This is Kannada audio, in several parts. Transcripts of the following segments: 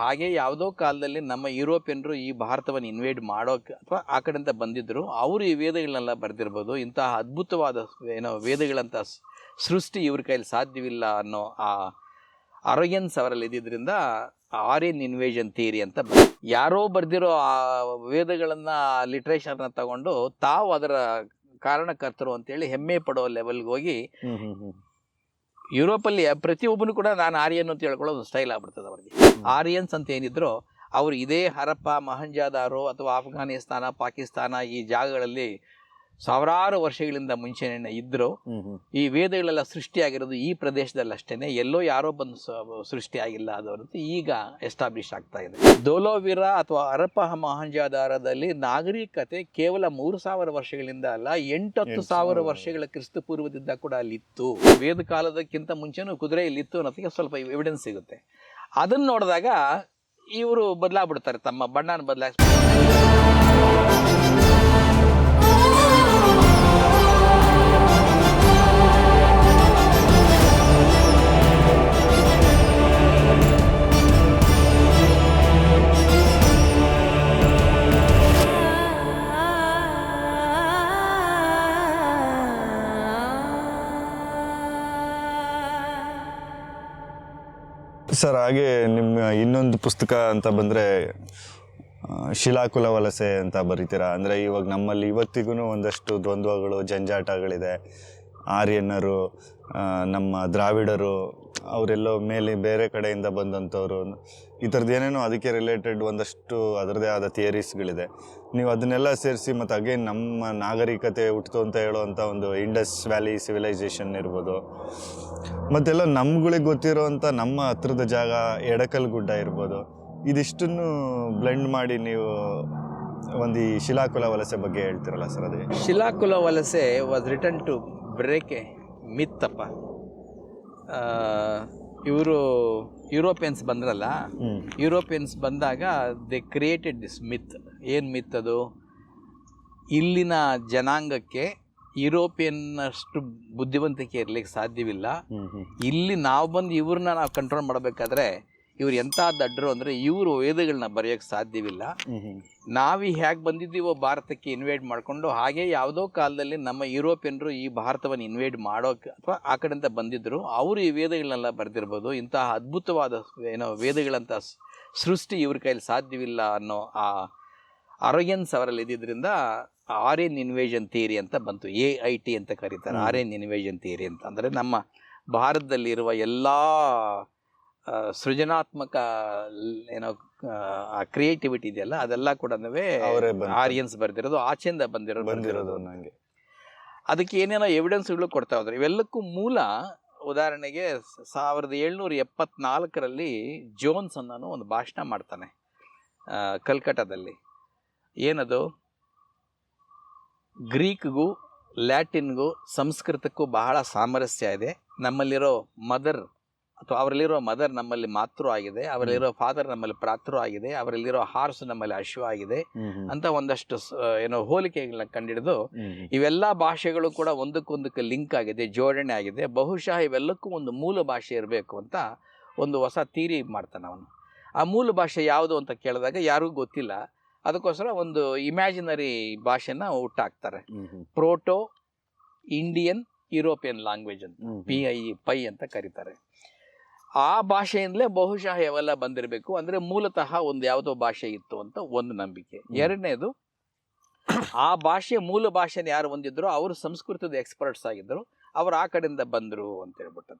ಹಾಗೆ ಯಾವುದೋ ಕಾಲದಲ್ಲಿ ನಮ್ಮ ಯುರೋಪಿಯನ್ರು ಈ ಭಾರತವನ್ನು ಇನ್ವೇಡ್ ಮಾಡೋಕೆ ಅಥವಾ ಆ ಕಡೆಯಿಂದ ಬಂದಿದ್ರು, ಅವರು ಈ ವೇದಗಳನ್ನೆಲ್ಲ ಬರೆದಿರ್ಬೋದು. ಇಂತಹ ಅದ್ಭುತವಾದ ಏನೋ ವೇದಗಳಂತ ಸೃಷ್ಟಿ ಇವ್ರ ಕೈಲಿ ಸಾಧ್ಯವಿಲ್ಲ ಅನ್ನೋ ಆ ಅರೋಗ್ಯನ್ಸ್ ಅವರಲ್ಲಿ ಇದ್ದಿದ್ರಿಂದ ಆರ್ಯನ್ ಇನ್ವೇಷನ್ ಥಿಯರಿ ಅಂತ ಯಾರೋ ಬರ್ದಿರೋ ಆ ವೇದಗಳನ್ನ ಲಿಟ್ರೇಚರ್ನ ತಗೊಂಡು ತಾವು ಅದರ ಕಾರಣಕರ್ತರು ಅಂತೇಳಿ ಹೆಮ್ಮೆ ಪಡೋ ಲೆವೆಲ್ಗೆ ಹೋಗಿ ಯುರೋಪಲ್ಲಿ ಪ್ರತಿಯೊಬ್ಬನು ಕೂಡ ನಾನು ಆರ್ಯನ್ ಅಂತ ಹೇಳ್ಕೊಳ್ಳೋದು ಒಂದು ಸ್ಟೈಲ್ ಆಗ್ಬಿಡ್ತದೆ ಅವರಿಗೆ. ಆರ್ಯನ್ಸ್ ಅಂತ ಏನಿದ್ರು ಅವರು ಇದೇ ಹರಪ್ಪ ಮಹಂಜಾದಾರೋ ಅಥವಾ ಅಫ್ಘಾನಿಸ್ತಾನ ಪಾಕಿಸ್ತಾನ ಈ ಜಾಗಗಳಲ್ಲಿ ಸಾವಿರಾರು ವರ್ಷಗಳಿಂದ ಮುಂಚೆನೆ ಹ್ಮ್ ಈ ವೇದಗಳೆಲ್ಲ ಸೃಷ್ಟಿಯಾಗಿರೋದು ಈ ಪ್ರದೇಶದಲ್ಲಿ ಅಷ್ಟೇನೆ. ಎಲ್ಲೋ ಯಾರೋ ಬಂದು ಸೃಷ್ಟಿಯಾಗಿಲ್ಲ ಅದು ಹೊರತು ಈಗ ಎಸ್ಟಾಬ್ಲಿಷ್ ಆಗ್ತಾ ಇದೆ. ದೋಲೋವಿರ ಅಥವಾ ಅರಪ ಮಹಂಜಾದಾರದಲ್ಲಿ ನಾಗರಿಕತೆ ಕೇವಲ ಮೂರು ಸಾವಿರ ವರ್ಷಗಳಿಂದ ಅಲ್ಲ ಎಂಟತ್ತು ಎಂಟು ಸಾವಿರ. ವರ್ಷಗಳ ಕ್ರಿಸ್ತ ಪೂರ್ವದಿಂದ ಕೂಡ ಅಲ್ಲಿತ್ತು ವೇದ ಕಾಲದಕ್ಕಿಂತ ಮುಂಚೆನೂ ಕುದುರೆ ಇಲ್ಲಿತ್ತು ಅನ್ನೋದಕ್ಕೆ ಸ್ವಲ್ಪ ಎವಿಡೆನ್ಸ್ ಸಿಗುತ್ತೆ. ಅದನ್ನ ನೋಡಿದಾಗ ಇವರು ಬದಲಾಗ್ಬಿಡ್ತಾರೆ ತಮ್ಮ ಬಣ್ಣನ ಬದಲಾಯಿಸ್ ಸರ್, ಹಾಗೆ ನಿಮ್ಮ ಇನ್ನೊಂದು ಪುಸ್ತಕ ಅಂತ ಬಂದರೆ ಶಿಲಾಕುಲ ವಲಸೆ ಅಂತ ಬರೀತೀರಾ? ಅಂದರೆ ಇವಾಗ ನಮ್ಮಲ್ಲಿ ಇವತ್ತಿಗೂ ಒಂದಷ್ಟು ದ್ವಂದ್ವಗಳು, ಜಂಜಾಟಗಳಿದೆ. ಆರ್ಯನ್ನರು ನಮ್ಮ ದ್ರಾವಿಡರು, ಅವರೆಲ್ಲೋ ಮೇಲೆ ಬೇರೆ ಕಡೆಯಿಂದ ಬಂದಂಥವ್ರು ಈ ಥರದ್ದು ಏನೇನೋ ಅದಕ್ಕೆ ರಿಲೇಟೆಡ್ ಒಂದಷ್ಟು ಅದರದೇ ಆದ ಥಿಯರೀಸ್ಗಳಿದೆ ನೀವು ಅದನ್ನೆಲ್ಲ ಸೇರಿಸಿ ಮತ್ತು ಅಗೇನ್ ನಮ್ಮ ನಾಗರಿಕತೆ ಹುಟ್ಟಿತು ಅಂತ ಹೇಳುವಂಥ ಒಂದು ಇಂಡಸ್ ವ್ಯಾಲಿ ಸಿವಿಲೈಸೇಷನ್ ಇರ್ಬೋದು. ಮತ್ತೆಲ್ಲ ನಮ್ಗಳಿಗೆ ಗೊತ್ತಿರೋವಂಥ ನಮ್ಮ ಹತ್ರದ ಜಾಗ ಎಡಕಲ್ ಗುಡ್ಡ ಇರ್ಬೋದು. ಇದಿಷ್ಟನ್ನು ಬ್ಲೆಂಡ್ ಮಾಡಿ ನೀವು ಒಂದು ಈ ಶಿಲಾಕುಲ ವಲಸೆ ಬಗ್ಗೆ ಹೇಳ್ತಿರಲ್ಲ ಸರ್ ಅದೇ? ಶಿಲಾಕುಲ ವಲಸೆ ವಾಸ್ ರಿಟರ್ನ್ ಟು ಬ್ರೇಕ್ ಮಿತ್ತಪ್ಪ. ಇವರು ಯುರೋಪಿಯನ್ಸ್ ಬಂದ್ರಲ್ಲ ಯುರೋಪಿಯನ್ಸ್ ಬಂದಾಗ ದೆ ಕ್ರಿಯೇಟೆಡ್ ದಿಸ್ ಮಿತ್. ಏನು ಮಿತ್ ಅದು? ಇಲ್ಲಿನ ಜನಾಂಗಕ್ಕೆ ಯುರೋಪಿಯನ್ನಷ್ಟು ಬುದ್ಧಿವಂತಿಕೆ ಇರ್ಲಿಕ್ಕೆ ಸಾಧ್ಯವಿಲ್ಲ. ಇಲ್ಲಿ ನಾವು ಬಂದು ಇವ್ರನ್ನ ನಾವು ಕಂಟ್ರೋಲ್ ಮಾಡಬೇಕಾದ್ರೆ ಇವ್ರು ಎಂಥ ದಡ್ಡರು ಅಂದ್ರೆ ಇವರು ವೇದಗಳನ್ನ ಬರೆಯೋಕ್ಕೆ ಸಾಧ್ಯವಿಲ್ಲ. ನಾವು ಹೇಗೆ ಬಂದಿದ್ದೀವೋ ಭಾರತಕ್ಕೆ ಇನ್ವೈಟ್ ಮಾಡಿಕೊಂಡು ಹಾಗೆ ಯಾವುದೋ ಕಾಲದಲ್ಲಿ ನಮ್ಮ ಯುರೋಪಿಯನ್ರು ಈ ಭಾರತವನ್ನು ಇನ್ವೈಟ್ ಮಾಡೋಕೆ ಅಥವಾ ಆ ಕಡೆಯಿಂದ ಬಂದಿದ್ದರು ಅವರು ಈ ವೇದಗಳನ್ನೆಲ್ಲ ಬರೆದಿರ್ಬೋದು. ಇಂತಹ ಅದ್ಭುತವಾದ ಏನೋ ವೇದಗಳಂತ ಸೃಷ್ಟಿ ಇವ್ರ ಕೈಲಿ ಸಾಧ್ಯವಿಲ್ಲ ಅನ್ನೋ ಆ ಅರೋಗ್ಯನ್ಸ್ ಅವರಲ್ಲಿ ಇದ್ದಿದ್ರಿಂದ ಆರ್ಯನ್ ಇನ್ವೇಷನ್ ಥಿಯರಿ ಅಂತ ಬಂತು. ಎ ಐ ಟಿ ಅಂತ ಕರೀತಾರೆ. ಆರ್ಯನ್ ಇನ್ವೇಷನ್ ಥಿಯರಿ ಅಂತ. ಅಂದರೆ ನಮ್ಮ ಭಾರತದಲ್ಲಿರುವ ಎಲ್ಲ ಸೃಜನಾತ್ಮಕ ಏನೋ ಆ ಕ್ರಿಯೇಟಿವಿಟಿ ಇದೆಯಲ್ಲ ಅದೆಲ್ಲ ಕೂಡ ಆರಿಯನ್ಸ್ ಬರ್ದಿರೋದು ಆಚೆಯಿಂದ ಬಂದಿರೋದು ಬಂದಿರೋದು. ನನಗೆ ಅದಕ್ಕೆ ಏನೇನೋ ಎವಿಡೆನ್ಸ್ಗಳು ಕೊಡ್ತಾ ಹೋದ್ರೆ. ಇವೆಲ್ಲಕ್ಕೂ ಮೂಲ ಉದಾಹರಣೆಗೆ ಸಾವಿರದ ಏಳ್ನೂರ ಎಪ್ಪತ್ನಾಲ್ಕರಲ್ಲಿ ಜೋನ್ಸ್ ಅನ್ನೋನು ಒಂದು ಭಾಷಣ ಮಾಡ್ತಾನೆ ಕಲ್ಕಟ್ಟಾದಲ್ಲಿ ಏನದು? ಗ್ರೀಕ್ಗೂ ಲ್ಯಾಟಿನ್ಗೂ ಸಂಸ್ಕೃತಕ್ಕೂ ಬಹಳ ಸಾಮರಸ್ಯ ಇದೆ. ನಮ್ಮಲ್ಲಿರೋ ಮದರ್ ಅಥವಾ ಅವರಲ್ಲಿರೋ ಮದರ್ ನಮ್ಮಲ್ಲಿ ಮಾತೃ ಆಗಿದೆ ಅವರಲ್ಲಿರೋ ಫಾದರ್ ನಮ್ಮಲ್ಲಿ ಪ್ರಾತೃ ಆಗಿದೆ ಅವರಲ್ಲಿರೋ ಹಾರ್ಸ್ ನಮ್ಮಲ್ಲಿ ಅಶ್ವ ಆಗಿದೆ ಅಂತ ಒಂದಷ್ಟು ಏನೋ ಹೋಲಿಕೆಗಳನ್ನ ಕಂಡಿಡಿದು ಇವೆಲ್ಲ ಭಾಷೆಗಳು ಕೂಡ ಒಂದಕ್ಕೊಂದಕ್ಕೆ ಲಿಂಕ್ ಆಗಿದೆ ಜೋಡಣೆ ಆಗಿದೆ. ಬಹುಶಃ ಇವೆಲ್ಲಕ್ಕೂ ಒಂದು ಮೂಲ ಭಾಷೆ ಇರಬೇಕು ಅಂತ ಒಂದು ಹೊಸ ತೀರಿ ಮಾಡ್ತಾನೆ ಅವನು. ಆ ಮೂಲ ಭಾಷೆ ಯಾವುದು ಅಂತ ಕೇಳಿದಾಗ ಯಾರಿಗೂ ಗೊತ್ತಿಲ್ಲ. ಅದಕ್ಕೋಸ್ಕರ ಒಂದು ಇಮ್ಯಾಜಿನರಿ ಭಾಷೆನ ಹುಟ್ಟಾಕ್ತಾರೆ. ಪ್ರೋಟೋ ಇಂಡಿಯನ್ ಯುರೋಪಿಯನ್ ಲ್ಯಾಂಗ್ವೇಜ್ ಅಂತ ಪಿ ಐ ಪೈ ಅಂತ ಕರೀತಾರೆ. ಆ ಭಾಷೆಯಿಂದಲೇ ಬಹುಶಃ ಇವೆಲ್ಲ ಬಂದಿರಬೇಕು. ಅಂದರೆ ಮೂಲತಃ ಒಂದು ಯಾವುದೋ ಭಾಷೆ ಇತ್ತು ಅಂತ ಒಂದು ನಂಬಿಕೆ. ಎರಡನೇದು ಆ ಭಾಷೆ ಮೂಲ ಭಾಷೆನ ಯಾರು ಹೊಂದಿದ್ರು ಅವರು ಸಂಸ್ಕೃತದ ಎಕ್ಸ್ಪರ್ಟ್ಸ್ ಆಗಿದ್ದರು. ಅವರು ಆ ಕಡೆಯಿಂದ ಬಂದರು ಅಂತ ಹೇಳ್ಬಿಟ್ಟು.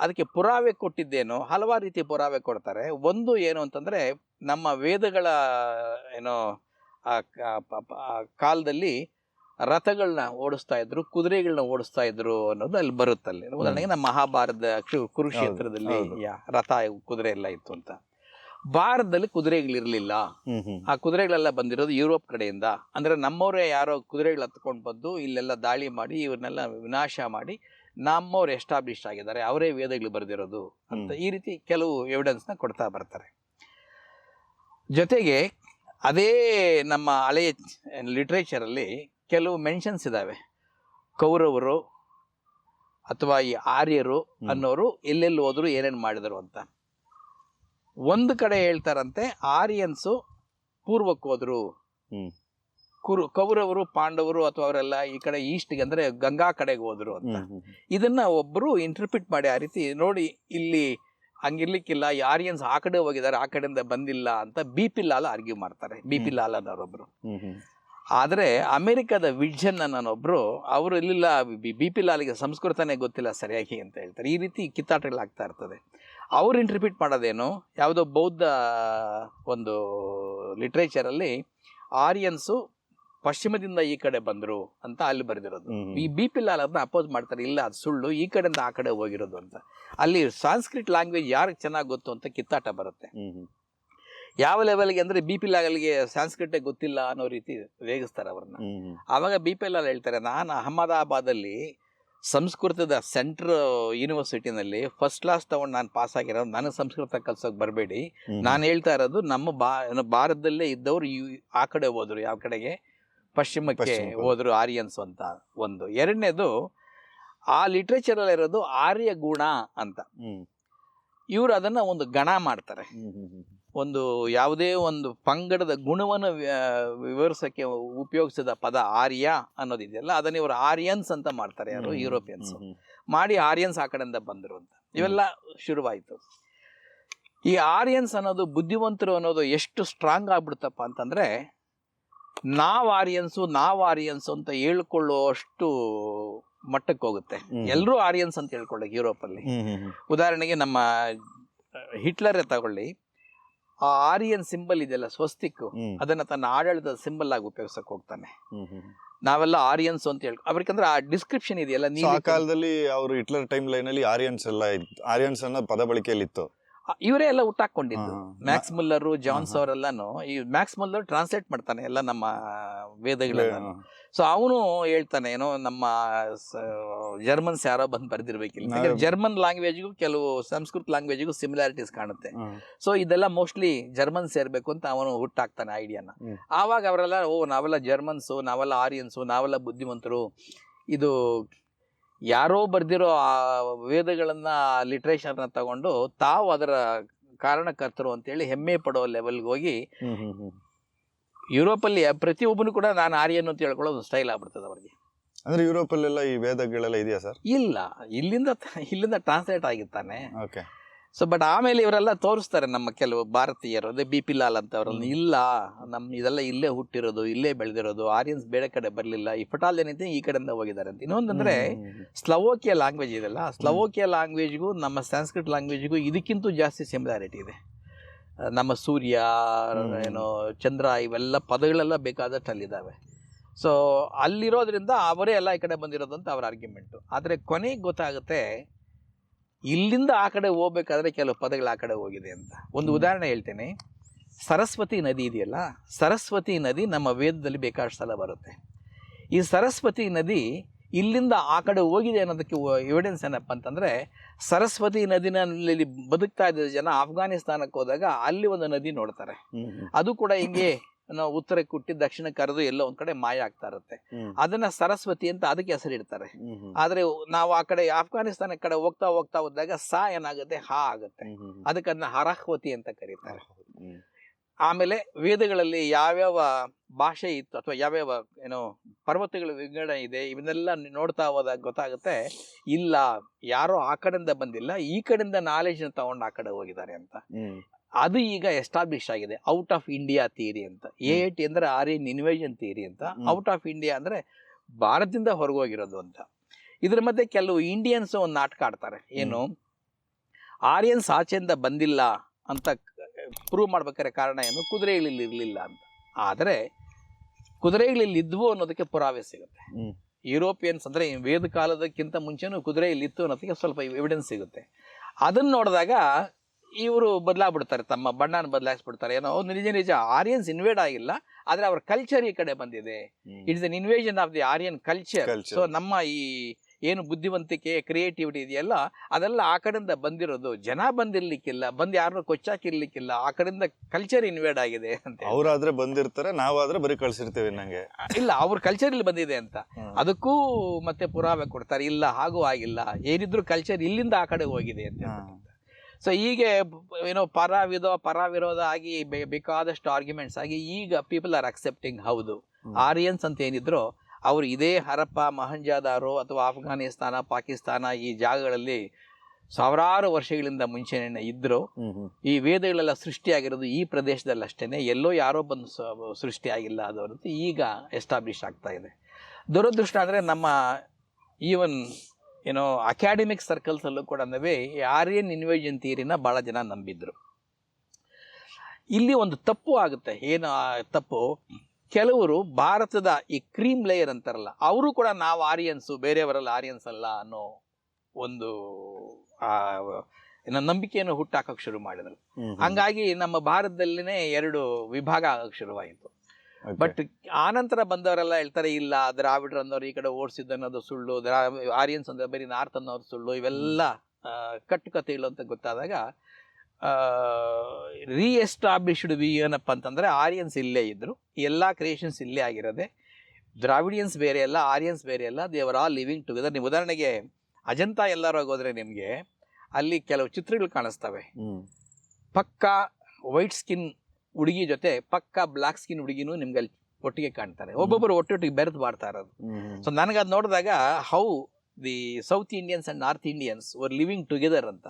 ಅದಕ್ಕೆ ಪುರಾವೆ ಕೊಟ್ಟಿದ್ದೇನೋ ಹಲವಾರು ರೀತಿ ಪುರಾವೆ ಕೊಡ್ತಾರೆ. ಒಂದು ಏನು ಅಂತಂದರೆ ನಮ್ಮ ವೇದಗಳ ಏನೋ ಕಾಲದಲ್ಲಿ ರಥಗಳನ್ನ ಓಡಿಸ್ತಾ ಇದ್ರು ಕುದುರೆಗಳನ್ನ ಓಡಿಸ್ತಾ ಇದ್ರು ಅನ್ನೋದು ಅಲ್ಲಿ ಬರುತ್ತಲ್ಲಿ ಉದಾಹರಣೆಗೆ ನಮ್ಮ ಮಹಾಭಾರತ ಕುರುಕ್ಷೇತ್ರದಲ್ಲಿ ಯಾ ರಥ ಕುದುರೆ ಎಲ್ಲ ಇತ್ತು ಅಂತ. ಭಾರತದಲ್ಲಿ ಕುದುರೆಗಳಿರಲಿಲ್ಲ ಆ ಕುದುರೆಗಳೆಲ್ಲ ಬಂದಿರೋದು ಯುರೋಪ್ ಕಡೆಯಿಂದ. ಅಂದ್ರೆ ನಮ್ಮವರೇ ಯಾರೋ ಕುದುರೆಗಳು ಹತ್ಕೊಂಡು ಬಂದು ಇಲ್ಲೆಲ್ಲ ದಾಳಿ ಮಾಡಿ ಇವ್ರನ್ನೆಲ್ಲ ವಿನಾಶ ಮಾಡಿ ನಮ್ಮವ್ರು ಎಸ್ಟಾಬ್ಲಿಷ್ ಆಗಿದ್ದಾರೆ. ಅವರೇ ವೇದಗಳು ಬರೆದಿರೋದು ಅಂತ ಈ ರೀತಿ ಕೆಲವು ಎವಿಡೆನ್ಸ್ನ ಕೊಡ್ತಾ ಬರ್ತಾರೆ. ಜೊತೆಗೆ ಅದೇ ನಮ್ಮ ಹಳೆಯ ಲಿಟ್ರೇಚರಲ್ಲಿ ಕೆಲವು ಮೆನ್ಷನ್ಸ್ ಇದ್ದಾವೆ ಕೌರವರು ಅಥವಾ ಈ ಆರ್ಯರು ಅನ್ನೋರು ಎಲ್ಲೆಲ್ಲಿ ಹೋದ್ರು ಏನೇನು ಮಾಡಿದರು ಅಂತ. ಒಂದು ಕಡೆ ಹೇಳ್ತಾರಂತೆ ಆರ್ಯನ್ಸು ಪೂರ್ವಕ್ಕೆ ಹೋದ್ರು. ಕುರು ಕೌರವರು ಪಾಂಡವರು ಅಥವಾ ಅವರೆಲ್ಲ ಈ ಕಡೆ ಈಸ್ಟ್ಗೆ ಅಂದ್ರೆ ಗಂಗಾ ಕಡೆಗೆ ಹೋದ್ರು ಅಂತ. ಇದನ್ನ ಒಬ್ರು ಇಂಟರ್ಪ್ರಿಟ್ ಮಾಡಿ ಆ ರೀತಿ ನೋಡಿ ಇಲ್ಲಿ ಹಂಗಿರ್ಲಿಕ್ಕಿಲ್ಲ ಈ ಆರ್ಯನ್ಸ್ ಆ ಕಡೆ ಹೋಗಿದ್ದಾರೆ ಆ ಕಡೆಯಿಂದ ಬಂದಿಲ್ಲ ಅಂತ ಬಿ ಪಿ ಲಾಲ್ ಆರ್ಗ್ಯೂ ಮಾಡ್ತಾರೆ. ಬಿ ಪಿ ಲಾಲ್ ಅನ್ನೋರೊಬ್ರು. ಆದರೆ ಅಮೆರಿಕದ ವಿಜನ್ ಅನ್ನೋಬ್ರು ಅವರು ಇಲ್ಲಿಲ್ಲ ಬಿ ಪಿ ಲಾಲಿಗೆ ಸಂಸ್ಕೃತನೇ ಗೊತ್ತಿಲ್ಲ ಸರಿಯಾಗಿ ಅಂತ ಹೇಳ್ತಾರೆ. ಈ ರೀತಿ ಕಿತ್ತಾಟಗಳಾಗ್ತಾ ಇರ್ತದೆ. ಅವ್ರು ಇಂಟ್ರಿಪೀಟ್ ಮಾಡೋದೇನು? ಯಾವುದೋ ಬೌದ್ಧ ಒಂದು ಲಿಟ್ರೇಚರಲ್ಲಿ ಆರ್ಯನ್ಸು ಪಶ್ಚಿಮದಿಂದ ಈ ಕಡೆ ಬಂದರು ಅಂತ ಅಲ್ಲಿ ಬರೆದಿರೋದು. ಈ ಬಿ ಪಿ ಲಾಲ್ ಅದನ್ನ ಅಪೋಸ್ ಮಾಡ್ತಾರೆ. ಇಲ್ಲ ಅದು ಸುಳ್ಳು. ಈ ಕಡೆಯಿಂದ ಆ ಕಡೆ ಹೋಗಿರೋದು ಅಂತ. ಅಲ್ಲಿ ಸಾಂಸ್ಕ್ರಿಟ್ ಲ್ಯಾಂಗ್ವೇಜ್ ಯಾರಿಗೆ ಚೆನ್ನಾಗಿ ಗೊತ್ತು ಅಂತ ಕಿತ್ತಾಟ ಬರುತ್ತೆ. ಯಾವ ಲೆವೆಲ್ಗೆ ಅಂದ್ರೆ ಬಿ ಪಿ ಲಾಗಲ್ಗೆ ಸಾಂಸ್ಕ್ರಿಟೇ ಗೊತ್ತಿಲ್ಲ ಅನ್ನೋ ರೀತಿ ರೇಗಿಸ್ತಾರೆ ಅವ್ರನ್ನ ಅವಾಗ. ಆವಾಗ ಬಿ ಪಿ ಎಲ್ ಹೇಳ್ತಾರೆ ನಾನು ಅಹಮದಾಬಾದಲ್ಲಿ ಸಂಸ್ಕೃತದ ಸೆಂಟ್ರ್ ಯೂನಿವರ್ಸಿಟಿನಲ್ಲಿ ಫಸ್ಟ್ ಕ್ಲಾಸ್ ತಗೊಂಡು ನಾನು ಪಾಸ್ ಆಗಿರೋದು ನನಗೆ ಸಂಸ್ಕೃತ ಕಲ್ಸೋಕೆ ಬರಬೇಡಿ. ನಾನು ಹೇಳ್ತಾ ಇರೋದು ನಮ್ಮ ಬಾ ಭಾರತದಲ್ಲೇ ಇದ್ದವರು ಆ ಕಡೆ ಹೋದ್ರು ಯಾವ ಕಡೆಗೆ ಪಶ್ಚಿಮಕ್ಕೆ. ಹೋದ್ರು ಆರ್ಯನ್ಸ್ ಅಂತ ಒಂದು ಎರಡನೇದು ಆ ಲಿಟ್ರೇಚರಲ್ಲಿರೋದು ಆರ್ಯ ಗುಣ ಅಂತ ಇವರು ಅದನ್ನ ಒಂದು ಗಣ ಮಾಡ್ತಾರೆ. ಒಂದು ಯಾವುದೇ ಒಂದು ಪಂಗಡದ ಗುಣವನ್ನು ವಿವರಿಸೋಕ್ಕೆ ಉಪಯೋಗಿಸಿದ ಪದ ಆರ್ಯ ಅನ್ನೋದಿದೆಯಲ್ಲ ಅದನ್ನ ಇವರು ಆರ್ಯನ್ಸ್ ಅಂತ ಮಾಡ್ತಾರೆ ಯಾರು ಯುರೋಪಿಯನ್ಸ್. ಮಾಡಿ ಆರ್ಯನ್ಸ್ ಆ ಕಡೆಯಿಂದ ಬಂದರು ಅಂತ ಇವೆಲ್ಲ ಶುರುವಾಯಿತು. ಈ ಆರ್ಯನ್ಸ್ ಅನ್ನೋದು ಬುದ್ಧಿವಂತರು ಅನ್ನೋದು ಎಷ್ಟು ಸ್ಟ್ರಾಂಗ್ ಆಗ್ಬಿಡ್ತಪ್ಪ ಅಂತಂದ್ರೆ ನಾವು ಆರ್ಯನ್ಸು ನಾವ್ ಆರ್ಯನ್ಸ್ ಅಂತ ಹೇಳ್ಕೊಳ್ಳೋ ಅಷ್ಟು ಮಟ್ಟಕ್ಕೆ ಹೋಗುತ್ತೆ. ಎಲ್ಲರೂ ಆರ್ಯನ್ಸ್ ಅಂತ ಹೇಳ್ಕೊಳ್ಳಿ ಯುರೋಪಲ್ಲಿ. ಉದಾಹರಣೆಗೆ ನಮ್ಮ ಹಿಟ್ಲರೇ ತಗೊಳ್ಳಿ. ಆ ಆರ್ಯನ್ ಸಿಂಬಲ್ ಇದೆಯಲ್ಲ ಸ್ವಸ್ತಿಕ್ ಅದನ್ನ ತನ್ನ ಆಡಳಿತದ ಸಿಂಬಲ್ ಆಗಿ ಉಪಯೋಗಿಸಕ್ ಹೋಗ್ತಾನೆ. ನಾವೆಲ್ಲ ಆರ್ಯನ್ಸ್ ಅಂತ ಹೇಳಿ ಅವ್ರಿಗಂದ್ರೆ ಆ ಡಿಸ್ಕ್ರಿಪ್ಷನ್ ಇದೆಯಲ್ಲ ನೀವು ಆ ಕಾಲದಲ್ಲಿ ಅವರು ಹಿಟ್ಲರ್ ಟೈಮ್ ಲೈನ್ ಅಲ್ಲಿ ಆರ್ಯನ್ಸ್ ಎಲ್ಲ ಇತ್ತು ಆರ್ಯನ್ಸ್ ಅನ್ನೋ ಪದ ಬಳಕೆಯಲ್ಲಿ ಇತ್ತು ಇವರೇ ಎಲ್ಲ ಹುಟ್ಟಾಕೊಂಡಿದ್ದು. Max Muller Jones. ಅವರೆಲ್ಲಾನು ಈ ಮ್ಯಾಕ್ಸ್ ಮುಲ್ಲರ್ ಟ್ರಾನ್ಸ್ಲೇಟ್ ಮಾಡ್ತಾನೆ ಎಲ್ಲ ನಮ್ಮ ವೇದಗಳೆಲ್ಲ ಹಾ. ಸೊ ಅವನು ಹೇಳ್ತಾನೆ ಏನೋ ನಮ್ಮ ಜರ್ಮನ್ಸ್ ಯಾರೋ ಬಂದು ಬರೆದಿರ್ಬೇಕಿಲ್ಲ. ಜರ್ಮನ್ ಲ್ಯಾಂಗ್ವೇಜ್ಗೂ ಕೆಲವು ಸಂಸ್ಕೃತ ಲ್ಯಾಂಗ್ವೇಜ್ಗೂ ಸಿಮಿಲಾರಿಟೀಸ್ ಕಾಣುತ್ತೆ. ಸೊ ಇದೆಲ್ಲ ಮೋಸ್ಟ್ಲಿ ಜರ್ಮನ್ ಸೇರ್ಬೇಕು ಅಂತ ಅವನು ಹುಟ್ಟಾಕ್ತಾನೆ ಐಡಿಯಾನ ಆವಾಗ ಅವರೆಲ್ಲ ಓ ನಾವೆಲ್ಲ ಜರ್ಮನ್ಸು ನಾವೆಲ್ಲ ಆರಿಯನ್ಸು ನಾವೆಲ್ಲ ಬುದ್ಧಿವಂತರು. ಇದು ಯಾರೋ ಬರ್ದಿರೋ ಆ ವೇದಗಳನ್ನ ಲಿಟ್ರೇಚರ್ನ ತಗೊಂಡು ತಾವು ಅದರ ಕಾರಣಕರ್ತರು ಅಂತೇಳಿ ಹೆಮ್ಮೆ ಪಡೋ ಲೆವೆಲ್ಗೆ ಹೋಗಿ ಯುರೋಪ್ ಅಲ್ಲಿ ಹ್ಮ್. ಯುರೋಪಲ್ಲಿ ಪ್ರತಿಯೊಬ್ಬನು ಕೂಡ ನಾನು ಆರ್ಯನ್ ಅಂತ ಹೇಳ್ಕೊಳ್ಳೋದು ಸ್ಟೈಲ್ ಆಗ್ಬಿಡ್ತದೆ ಅವ್ರಿಗೆ. ಅಂದ್ರೆ ಯುರೋಪ್ ಅಲ್ಲೆಲ್ಲ ಈ ವೇದಗಳೆಲ್ಲ ಇದೆಯಾ ಸರ್? ಇಲ್ಲ ಇಲ್ಲಿಂದ ಇಲ್ಲಿಂದ ಟ್ರಾನ್ಸ್ಲೇಟ್ ಆಗಿತ್ತಾನೆ ಓಕೆ. ಸೊ ಬಟ್ ಆಮೇಲೆ ಇವರೆಲ್ಲ ತೋರಿಸ್ತಾರೆ ನಮ್ಮ ಕೆಲವು ಭಾರತೀಯರು ಅದೇ ಬಿ ಪಿ ಲಾಲ್ ಅಂತ ಅವರನ್ನು ಇಲ್ಲ ನಮ್ಮ ಇದೆಲ್ಲ ಇಲ್ಲೇ ಹುಟ್ಟಿರೋದು ಇಲ್ಲೇ ಬೆಳೆದಿರೋದು ಆರ್ಯನ್ಸ್ ಬೇರೆ ಕಡೆ ಬರಲಿಲ್ಲ. ಈ ಫಟಾಲ್ ಏನಿದೆ ಈ ಕಡೆಯಿಂದ ಹೋಗಿದ್ದಾರೆ ಅಂತ. ಇನ್ನೊಂದಂದ್ರೆ ಸ್ಲವೋಕಿಯ ಲ್ಯಾಂಗ್ವೇಜ್ ಇದೆಲ್ಲ. ಸ್ಲವೋಕಿಯ ಲ್ಯಾಂಗ್ವೇಜ್ಗೂ ನಮ್ಮ ಸಂಸ್ಕೃತ ಲ್ಯಾಂಗ್ವೇಜ್ಗೂ ಇದಕ್ಕಿಂತ ಜಾಸ್ತಿ ಸಿಮಿಲಾರಿಟಿ ಇದೆ. ನಮ್ಮ ಸೂರ್ಯ. ಏನೋ ಚಂದ್ರ ಇವೆಲ್ಲ ಪದಗಳೆಲ್ಲ ಬೇಕಾದಷ್ಟು ಅಲ್ಲಿದ್ದಾವೆ ಸೊ ಅಲ್ಲಿರೋದ್ರಿಂದ ಅವರೇ ಎಲ್ಲ ಈ ಕಡೆ ಬಂದಿರೋದು ಅಂತ ಅವ್ರ ಆರ್ಗ್ಯುಮೆಂಟು ಆದರೆ ಕೊನೆಗೆ ಗೊತ್ತಾಗುತ್ತೆ ಇಲ್ಲಿಂದ ಆ ಕಡೆ ಹೋಗ್ಬೇಕಾದ್ರೆ ಕೆಲವು ಪದಗಳು ಆ ಕಡೆ ಹೋಗಿದೆ ಅಂತ. ಒಂದು ಉದಾಹರಣೆ ಹೇಳ್ತೇನೆ. ಸರಸ್ವತಿ ನದಿ ಇದೆಯಲ್ಲ ಸರಸ್ವತಿ ನದಿ ನಮ್ಮ ವೇದದಲ್ಲಿ ಬೇಕಾದಷ್ಟು ಸಲ ಬರುತ್ತೆ. ಈ ಸರಸ್ವತಿ ನದಿ ಇಲ್ಲಿಂದ ಆ ಕಡೆ ಹೋಗಿದೆ ಅನ್ನೋದಕ್ಕೆ ಎವಿಡೆನ್ಸ್ ಏನಪ್ಪ ಅಂತಂದರೆ ಸರಸ್ವತಿ ನದಿನಲ್ಲಿ ಬದುಕ್ತಾ ಇದ್ದ ಜನ ಅಫ್ಘಾನಿಸ್ತಾನಕ್ಕೆ ಹೋದಾಗ ಅಲ್ಲಿ ಒಂದು ನದಿ ನೋಡ್ತಾರೆ. ಅದು ಕೂಡ ಹಿಂಗೆ ಉತ್ತರಕ್ಕೆ ಹುಟ್ಟಿ ದಕ್ಷಿಣ ಕರೆದು ಎಲ್ಲೋ ಒಂದ್ ಕಡೆ ಮಾಯ ಆಗ್ತಾ ಇರುತ್ತೆ. ಅದನ್ನ ಸರಸ್ವತಿ ಅಂತ ಅದಕ್ಕೆ ಹೆಸರಿಡ್ತಾರೆ ಆದ್ರೆ ನಾವು ಆ ಕಡೆ ಆಫ್ಘಾನಿಸ್ತಾನ ಕಡೆ ಹೋಗ್ತಾ ಹೋಗ್ತಾ ಹೋದಾಗ ಸಾ ಏನಾಗುತ್ತೆ? ಹಾ ಆಗುತ್ತೆ. ಅದಕ್ಕೆ ಅದನ್ನ ಹರಹ್ವತಿ ಅಂತ ಕರೀತಾರೆ. ಆಮೇಲೆ ವೇದಗಳಲ್ಲಿ ಯಾವ್ಯಾವ ಭಾಷೆ ಇತ್ತು ಅಥವಾ ಯಾವ್ಯಾವ ಏನೋ ಪರ್ವತಗಳ ವಿಂಗಡಣೆ ಇದೆ ಇವನ್ನೆಲ್ಲ ನೋಡ್ತಾ ಹೋದಾಗ ಗೊತ್ತಾಗುತ್ತೆ ಇಲ್ಲ ಯಾರೋ ಆ ಕಡೆಯಿಂದ ಬಂದಿಲ್ಲ ಈ ಕಡೆಯಿಂದ ನಾಲೆಜ್ನ ತಗೊಂಡು ಆ ಕಡೆ ಹೋಗಿದ್ದಾರೆ ಅಂತ. ಅದು ಈಗ ಎಸ್ಟಾಬ್ಲಿಷ್ ಆಗಿದೆ ಔಟ್ ಆಫ್ ಇಂಡಿಯಾ ಥಿಯರಿ ಅಂತ. ಎ ಟಿ ಅಂದ್ರೆ ಆರ್ಯನ್ ಇನ್ವೇಷನ್ ಥಿಯರಿ ಅಂತ. ಔಟ್ ಆಫ್ ಇಂಡಿಯಾ ಅಂದ್ರೆ ಭಾರತದಿಂದ ಹೊರಗೋಗಿರೋದು ಅಂತ. ಇದ್ರ ಮಧ್ಯೆ ಕೆಲವು ಇಂಡಿಯನ್ಸ್ ಒಂದು ನಾಟಕ ಆಡ್ತಾರೆ. ಏನು? ಆರ್ಯನ್ಸ್ ಆಚೆಯಿಂದ ಬಂದಿಲ್ಲ ಅಂತ ಪ್ರೂವ್ ಮಾಡ್ಬೇಕಾದ್ರೆ ಕಾರಣ ಏನು? ಕುದುರೆಗಳಲ್ಲಿ ಇರಲಿಲ್ಲ ಅಂತ. ಆದರೆ ಕುದುರೆಗಳಲ್ಲಿ ಇದ್ವು ಅನ್ನೋದಕ್ಕೆ ಪುರಾವೆ ಸಿಗುತ್ತೆ. ಯುರೋಪಿಯನ್ಸ್ ಅಂದ್ರೆ ವೇದ ಕಾಲದಕ್ಕಿಂತ ಮುಂಚೆನೂ ಕುದುರೆಯಲ್ಲಿ ಇತ್ತು ಅನ್ನೋದಕ್ಕೆ ಸ್ವಲ್ಪ ಎವಿಡೆನ್ಸ್ ಸಿಗುತ್ತೆ. ಅದನ್ನ ನೋಡಿದಾಗ ಇವರು ಬದಲಾಗ್ಬಿಡ್ತಾರೆ ತಮ್ಮ ಬಣ್ಣನ ಬದಲಾಯಿಸ್ಬಿಡ್ತಾರೆ ಏನೋ ನಿಜ ನಿಜ ಆರ್ಯನ್ಸ್ ಇನ್ವೇಡ್ ಆಗಿಲ್ಲ ಆದ್ರೆ ಅವ್ರ ಕಲ್ಚರ್ ಈ ಕಡೆ ಬಂದಿದೆ. It it's an invasion of the Aryan culture Culture. So ನಮ್ಮ ಈ ಏನು ಬುದ್ಧಿವಂತಿಕೆ ಕ್ರಿಯೇಟಿವಿಟಿ ಇದೆಯಲ್ಲ ಅದೆಲ್ಲ ಆ ಕಡೆಯಿಂದ ಬಂದಿರೋದು. ಜನ ಬಂದಿರ್ಲಿಕ್ಕಿಲ್ಲ ಬಂದು ಯಾರನ್ನೂ ಕೊಚ್ಚಾಕಿರ್ಲಿಕ್ಕಿಲ್ಲ. ಆ ಕಡೆಯಿಂದ ಕಲ್ಚರ್ ಇನ್ವೇಡ್ ಆಗಿದೆ ಅಂತ ಅವರಾದ್ರೆ ಬಂದಿರ್ತಾರೆ ನಾವಾದ್ರೆ ಬರೀ ಕಳ್ಸಿರ್ತೀವಿ ನಂಗೆ. ಇಲ್ಲ ಅವ್ರ ಕಲ್ಚರ್ ಇಲ್ಲಿ ಬಂದಿದೆ ಅಂತ. ಅದಕ್ಕೂ ಮತ್ತೆ ಪುರಾವೆ ಕೊಡ್ತಾರೆ. ಇಲ್ಲ ಹಾಗೂ ಆಗಿಲ್ಲ. ಏನಿದ್ರು ಕಲ್ಚರ್ ಇಲ್ಲಿಂದ ಆ ಕಡೆ ಹೋಗಿದೆ ಅಂತ. ಸೊ ಹೀಗೆ ಏನೋ ಪರ ವಿಧೋ ಪರ ವಿರೋಧ ಆಗಿ ಬೇಕಾದಷ್ಟು ಆರ್ಗ್ಯುಮೆಂಟ್ಸ್ ಆಗಿ ಈಗ ಪೀಪಲ್ ಆರ್ ಅಕ್ಸೆಪ್ಟಿಂಗ್ ಹೌದು. ಆರಿಯನ್ಸ್ ಅಂತ ಏನಿದ್ರು ಅವರು ಇದೇ ಹರಪ್ಪ ಮಹಂಜಾದಾರೋ ಅಥವಾ ಅಫ್ಘಾನಿಸ್ತಾನ ಪಾಕಿಸ್ತಾನ ಈ ಜಾಗಗಳಲ್ಲಿ ಸಾವಿರಾರು ವರ್ಷಗಳಿಂದ ಮುಂಚೆನೇ ಇದ್ದರು ಈ ವೇದಗಳೆಲ್ಲ ಸೃಷ್ಟಿಯಾಗಿರೋದು ಈ ಪ್ರದೇಶದಲ್ಲಿ ಅಷ್ಟೇ ಎಲ್ಲೋ ಯಾರೋ ಬಂದು ಸೃಷ್ಟಿಯಾಗಿಲ್ಲ ಅದು ಹೊರತು ಈಗ ಎಸ್ಟಾಬ್ಲಿಷ್ ಆಗ್ತಾ ಇದೆ. ದುರದೃಷ್ಟ ಅಂದರೆ ನಮ್ಮ ಈವನ್ ಏನೋ ಅಕಾಡೆಮಿಕ್ ಸರ್ಕಲ್ಸಲ್ಲೂ ಕೂಡ ನಾವೇ ಆರ್ಯನ್ ಇನ್ವೇಜನ್ ಥಿಯರಿನ ಭಾಳ ಜನ ನಂಬಿದ್ರು. ಇಲ್ಲಿ ಒಂದು ತಪ್ಪು ಆಗುತ್ತೆ. ಏನು ತಪ್ಪು? ಕೆಲವರು ಭಾರತದ ಈ ಕ್ರೀಮ್ ಲೇಯರ್ ಅಂತಾರಲ್ಲ ಅವರು ಕೂಡ ನಾವು ಆರಿಯನ್ಸು ಬೇರೆಯವರೆಲ್ಲ ಆರಿಯನ್ಸ್ ಅಲ್ಲ ಅನ್ನೋ ಒಂದು ಆ ಏನೋ ನಂಬಿಕೆಯನ್ನು ಹುಟ್ಟಾಕಕ್ ಶುರು ಮಾಡಿದರು. ಹಂಗಾಗಿ ನಮ್ಮ ಭಾರತದಲ್ಲಿನೇ ಎರಡು ವಿಭಾಗ ಆಗಕ್ಕೆ ಶುರುವಾಯಿತು. ಬಟ್ ಆನಂತರ ಬಂದವರೆಲ್ಲ ಹೇಳ್ತಾರೆ ಇಲ್ಲ ದ್ರಾವಿಡ್ರು ಅನ್ನೋರು ಈ ಕಡೆ ಓಡಿಸಿದ್ದು ಅನ್ನೋದು ಸುಳ್ಳು ದ್ರಾ ಆರಿಯನ್ಸ್ ಅಂದ್ರೆ ಬರೀ ನಾರ್ತ್ ಅನ್ನೋದು ಸುಳ್ಳು ಇವೆಲ್ಲ ಆ, ಇಲ್ಲ ಅಂತ ಗೊತ್ತಾದಾಗ ರೀಎಸ್ಟಾಬ್ಲಿಷ್ಡ್ ವಿ ಏನಪ್ಪ ಅಂತಂದ್ರೆ ಆರ್ಯನ್ಸ್ ಇಲ್ಲೇ ಇದ್ದರು ಎಲ್ಲ ಕ್ರಿಯೇಷನ್ಸ್ ಇಲ್ಲೇ ಆಗಿರೋದೆ. ದ್ರಾವಿಡಿಯನ್ಸ್ ಬೇರೆ ಅಲ್ಲ ಆರ್ಯನ್ಸ್ ಬೇರೆ ಅಲ್ಲ ದೇವರ್ ಆಲ್ ಲಿವಿಂಗ್ ಟುಗೆದರ್ ನೀವು ಉದಾಹರಣೆಗೆ ಅಜಂತ ಎಲ್ಲರೂ ಹೋಗೋದ್ರೆ ನಿಮಗೆ ಅಲ್ಲಿ ಕೆಲವು ಚಿತ್ರಗಳು ಕಾಣಿಸ್ತವೆ. ಪಕ್ಕ ವೈಟ್ ಸ್ಕಿನ್ ಹುಡುಗಿ ಜೊತೆ ಪಕ್ಕ ಬ್ಲ್ಯಾಕ್ ಸ್ಕಿನ್ ಹುಡುಗಿನೂ ನಿಮ್ಗೆ ಅಲ್ಲಿ ಒಟ್ಟಿಗೆ ಕಾಣ್ತಾರೆ. ಒಬ್ಬೊಬ್ಬರು ಒಟ್ಟೊಟ್ಟಿಗೆ ಬೆರೆತು ಮಾಡ್ತಾ ಇರೋದು. ಸೊ ನನಗೆ ಅದು ನೋಡಿದಾಗ how the South Indians and North Indians were living together ಅಂತ.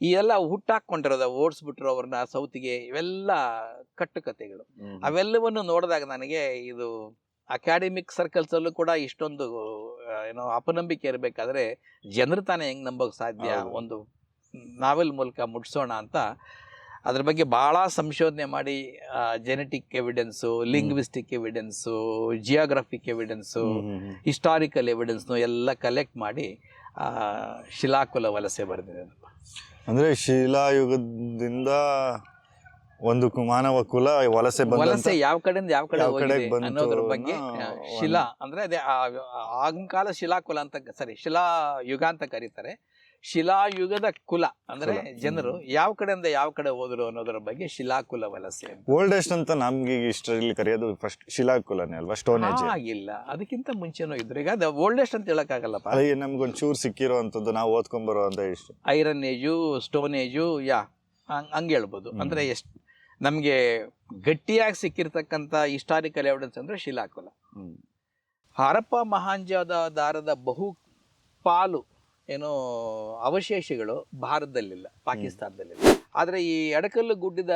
ಈ ಎಲ್ಲ ಹುಟ್ಟಾಕೊಂಡಿರೋದ ಓಡಿಸ್ಬಿಟ್ರು ಅವ್ರನ್ನ ಸೌತ್ಗೆ ಇವೆಲ್ಲ ಕಟ್ಟುಕತೆಗಳು ಅವೆಲ್ಲವನ್ನು ನೋಡಿದಾಗ ನನಗೆ ಇದು ಅಕಾಡೆಮಿಕ್ ಸರ್ಕಲ್ಸ್ ಅಲ್ಲೂ ಕೂಡ ಇಷ್ಟೊಂದು ಏನೋ ಅಪನಂಬಿಕೆ ಇರಬೇಕಾದ್ರೆ ಜನರು ತಾನೇ ಹೆಂಗ್ ನಂಬೋಕ್ ಸಾಧ್ಯ? ಒಂದು ನಾವೆಲ್ ಮೂಲಕ ಮುಟ್ಸೋಣ ಅಂತ ಅದ್ರ ಬಗ್ಗೆ ಬಹಳ ಸಂಶೋಧನೆ ಮಾಡಿ genetic evidence linguistic evidence geographic evidence historical ಎವಿಡೆನ್ಸ್ನು ಎಲ್ಲ ಕಲೆಕ್ಟ್ ಮಾಡಿ ಆ, ಶಿಲಾಕುಲ ವಲಸೆ ಬರೆದಿದೆ ಅಂದ್ರೆ ಶಿಲಾಯುಗದಿಂದ ಒಂದು ಮಾನವ ಕುಲ ವಲಸೆ ವಲಸೆ ಯಾವ ಕಡೆಯಿಂದ ಯಾವ ಕಡೆ ಹೋಗಿದೆ ಅನ್ನೋದ್ರ ಬಗ್ಗೆ ಶಿಲಾ ಅಂದ್ರೆ ಅದೇ ಆಗಿನ ಕಾಲ ಶಿಲಾಕುಲ ಅಂತ ಸರಿ ಶಿಲಾ ಯುಗ ಅಂತ ಕರೀತಾರೆ. ಶಿಲಾಯುಗದ ಕುಲ ಅಂದ್ರೆ ಜನರು ಯಾವ ಕಡೆಯಿಂದ ಯಾವ ಕಡೆ ಹೋದ್ರು ಅನ್ನೋದರ ಬಗ್ಗೆ ಶಿಲಾಕುಲ ವಲಸೆ. ಓಲ್ಡೆಸ್ಟ್ ಅಂತ ನಮ್ಗೆ ಇಷ್ಟರಲ್ಲಿ ಕರೆಯೋದು ಫಸ್ಟ್ ಶಿಲಾಕುಲನೇ ಅಲ್ವಾ? ಸ್ಟೋನ್ ಏಜ್ ಆಗಿಲ್ಲ ಅದಕ್ಕಿಂತ ಮುಂಚೆನೂ ಇದ್ರು. ಈಗ ಅದು ಓಲ್ಡೆಸ್ಟ್ ಅಂತ ಹೇಳಕ್ಕಾಗಲ್ಲಪ್ಪ ಅದೇ ನಮ್ಗೊಂದ್ ಚೂರ್ ಸಿಕ್ಕಿರೋ ಅಂತದ್ದು ನಾವು ಓದ್ಕೊಂಡ್ ಬರೋ ಅಂತ ಇಷ್ಟ. ಐರನ್ ಏಜು ಸ್ಟೋನ್ ಏಜು ಯಾ ಹಂಗೆ ಹಂಗ್ ಹೇಳ್ಬೋದು. ಅಂದ್ರೆ ಎಷ್ಟು ನಮಗೆ ಗಟ್ಟಿಯಾಗಿ ಸಿಕ್ಕಿರ್ತಕ್ಕಂಥ ಹಿಸ್ಟಾರಿಕಲ್ ಎವಿಡೆನ್ಸ್ ಅಂದ್ರೆ ಶಿಲಾಕುಲ. ಹರಪ್ಪ ಮಹಾಂಜದ ದಾರದ ಬಹು ಪಾಲು ಏನೋ ಅವಶೇಷಗಳು ಭಾರತದಲ್ಲಿಲ್ಲ ಪಾಕಿಸ್ತಾನದಲ್ಲಿಲ್ಲ. ಆದರೆ ಈ ಎಡಕಲ್ಲು ಗುಡ್ಡದ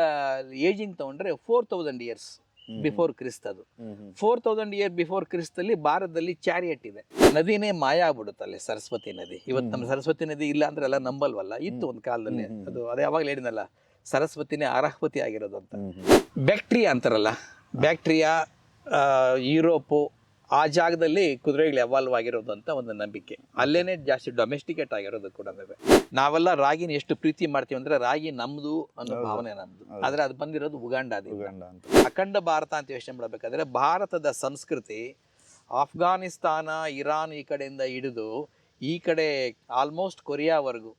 ಏಜಿಂಗ್ ತಗೊಂಡ್ರೆ four thousand years before Christ ಅದು. ಫೋರ್ ತೌಸಂಡ್ ಇಯರ್ ಬಿಫೋರ್ ಕ್ರಿಸ್ತಲ್ಲಿ ಭಾರತದಲ್ಲಿ ಚಾರಿಯಟ್ ಇದೆ. ನದಿನೇ ಮಾಯ ಆಗ್ಬಿಡುತ್ತಲ್ಲಿ ಸರಸ್ವತಿ ನದಿ. ಇವತ್ತು ನಮ್ಮ ಸರಸ್ವತಿ ನದಿ ಇಲ್ಲ ಅಂದ್ರೆ ಎಲ್ಲ ನಂಬಲ್ವಲ್ಲ? ಇತ್ತು ಒಂದು ಕಾಲದಲ್ಲಿ. ಅದು ಅದೇ ಯಾವಾಗಲೇ ಹೇಳಿದ್ನಲ್ಲ? ಸರಸ್ವತಿನೇ ಅರ್ಹವತಿ ಆಗಿರೋದು ಅಂತ. ಬ್ಯಾಕ್ಟೀರಿಯಾ ಅಂತಾರಲ್ಲ? ಬ್ಯಾಕ್ಟೀರಿಯಾ ಯುರೋಪು ಆ ಜಾಗದಲ್ಲಿ ಕುದುರೆಗಳು ಎವಾಲ್ವ್ ಆಗಿರೋದು ಅಂತ ಒಂದು ನಂಬಿಕೆ. ಅಲ್ಲೇನೆ ಜಾಸ್ತಿ ಡೊಮೆಸ್ಟಿಕೇಟ್ ಆಗಿರೋದು ಕೂಡ ನಾವೆಲ್ಲ ರಾಗಿನ ಎಷ್ಟು ಪ್ರೀತಿ ಮಾಡ್ತೀವಿ ಅಂದ್ರೆ ರಾಗಿ ನಮ್ದು ಅನ್ನೋ ಭಾವನೆ ನಮ್ದು. ಆದ್ರೆ ಅದು ಬಂದಿರೋದು ಉಗಾಂಡಾದಿಂದ. ಉಗಂಡ ಅಂತ. ಅಖಂಡ ಭಾರತ ಅಂತ ಯೋಚನೆ ಮಾಡಬೇಕಾದ್ರೆ ಭಾರತದ ಸಂಸ್ಕೃತಿ ಆಫ್ಘಾನಿಸ್ತಾನ ಇರಾನ್ ಈ ಕಡೆಯಿಂದ ಹಿಡಿದು ಈ ಕಡೆ ಆಲ್ಮೋಸ್ಟ್ ಕೊರಿಯಾವರೆಗೂ.